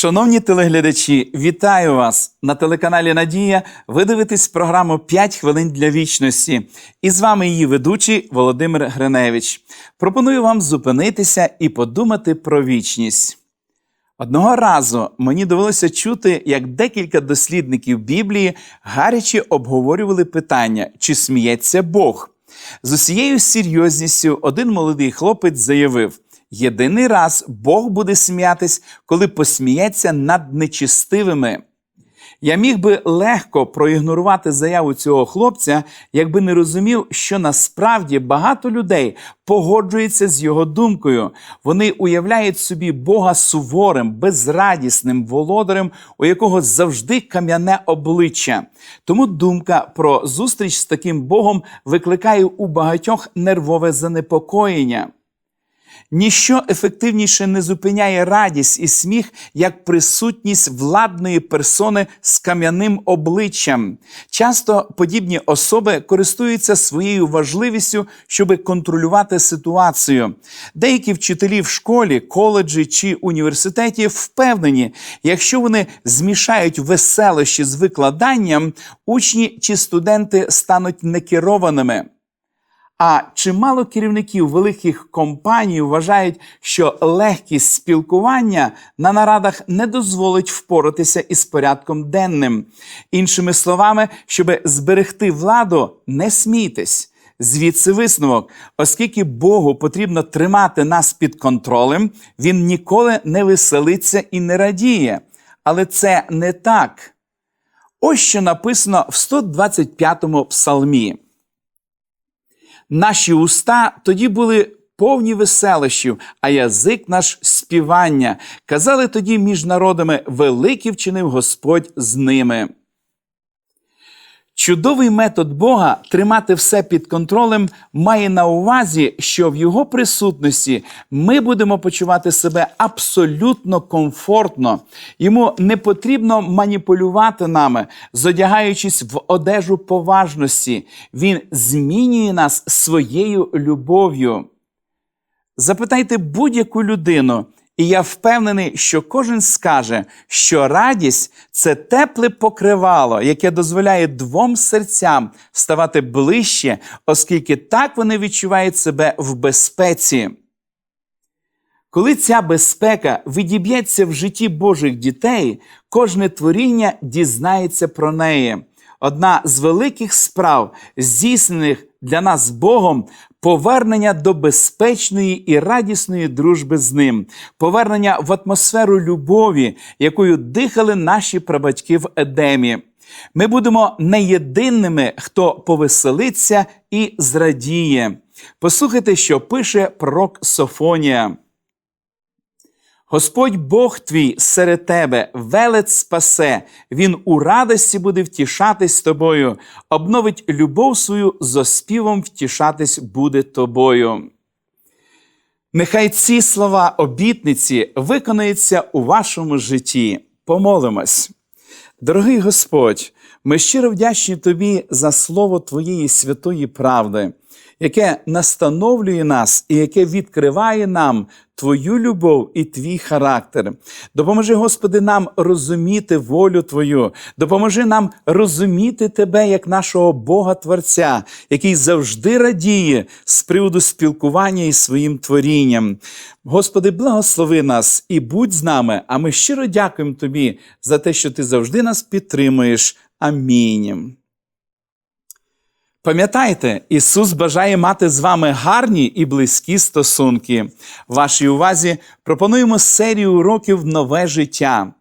Шановні телеглядачі, вітаю вас на телеканалі Надія. Ви дивитесь програму «5 хвилин для вічності. І з вами її ведучий Володимир Гриневич. Пропоную вам зупинитися і подумати про вічність. Одного разу мені довелося чути, як декілька дослідників Біблії гаряче обговорювали питання, чи сміється Бог. З усією серйозністю один молодий хлопець заявив: єдиний раз Бог буде сміятись, коли посміється над нечистивими. Я міг би легко проігнорувати заяву цього хлопця, якби не розумів, що насправді багато людей погоджуються з його думкою. Вони уявляють собі Бога суворим, безрадісним володарем, у якого завжди кам'яне обличчя. Тому думка про зустріч з таким Богом викликає у багатьох нервове занепокоєння. Ніщо ефективніше не зупиняє радість і сміх, як присутність владної персони з кам'яним обличчям. Часто подібні особи користуються своєю важливістю, щоб контролювати ситуацію. Деякі вчителі в школі, коледжі чи університеті впевнені, якщо вони змішають веселощі з викладанням, учні чи студенти стануть некерованими. А чимало керівників великих компаній вважають, що легкість спілкування на нарадах не дозволить впоратися із порядком денним. Іншими словами, щоб зберегти владу, не смійтесь. Звідси висновок, оскільки Богу потрібно тримати нас під контролем, він ніколи не веселиться і не радіє. Але це не так. Ось що написано в 125-му псалмі. Наші уста тоді були повні веселощів, а язик наш співання. Казали тоді між народами великий вчинив Господь з ними. Чудовий метод Бога тримати все під контролем має на увазі, що в його присутності ми будемо почувати себе абсолютно комфортно. Йому не потрібно маніпулювати нами, зодягаючись в одежу поважності. Він змінює нас своєю любов'ю. Запитайте будь-яку людину, і я впевнений, що кожен скаже, що радість це тепле покривало, яке дозволяє двом серцям ставати ближче, оскільки так вони відчувають себе в безпеці. Коли ця безпека відіб'ється в житті Божих дітей, кожне творіння дізнається про неї. Одна з великих справ, здійснених для нас Богом, повернення до безпечної і радісної дружби з ним, повернення в атмосферу любові, якою дихали наші прабатьки в Едемі. Ми будемо не єдиними, хто повеселиться і зрадіє. Послухайте, що пише пророк Софонія. Господь Бог твій серед тебе, велець спасе, Він у радості буде втішатись з тобою, обновить любов свою з оспівом втішатись буде тобою. Нехай ці слова обітниці виконаються у вашому житті. Помолимось. Дорогий Господь, ми щиро вдячні Тобі за слово Твоєї святої правди, яке настановлює нас і яке відкриває нам Твою любов і Твій характер. Допоможи, Господи, нам розуміти волю Твою, допоможи нам розуміти Тебе як нашого Бога Творця, який завжди радіє з приводу спілкування із своїм творінням. Господи, благослови нас і будь з нами, а ми щиро дякуємо Тобі за те, що Ти завжди нас підтримуєш. Амінь. Пам'ятайте, Ісус бажає мати з вами гарні і близькі стосунки. Вашій увазі пропонуємо серію уроків Нове життя.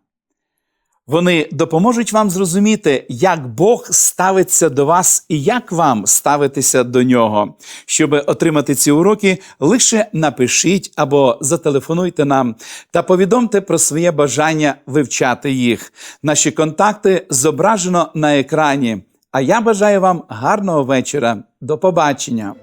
Вони допоможуть вам зрозуміти, як Бог ставиться до вас і як вам ставитися до нього. Щоб отримати ці уроки, лише напишіть або зателефонуйте нам та повідомте про своє бажання вивчати їх. Наші контакти зображено на екрані. А я бажаю вам гарного вечора. До побачення!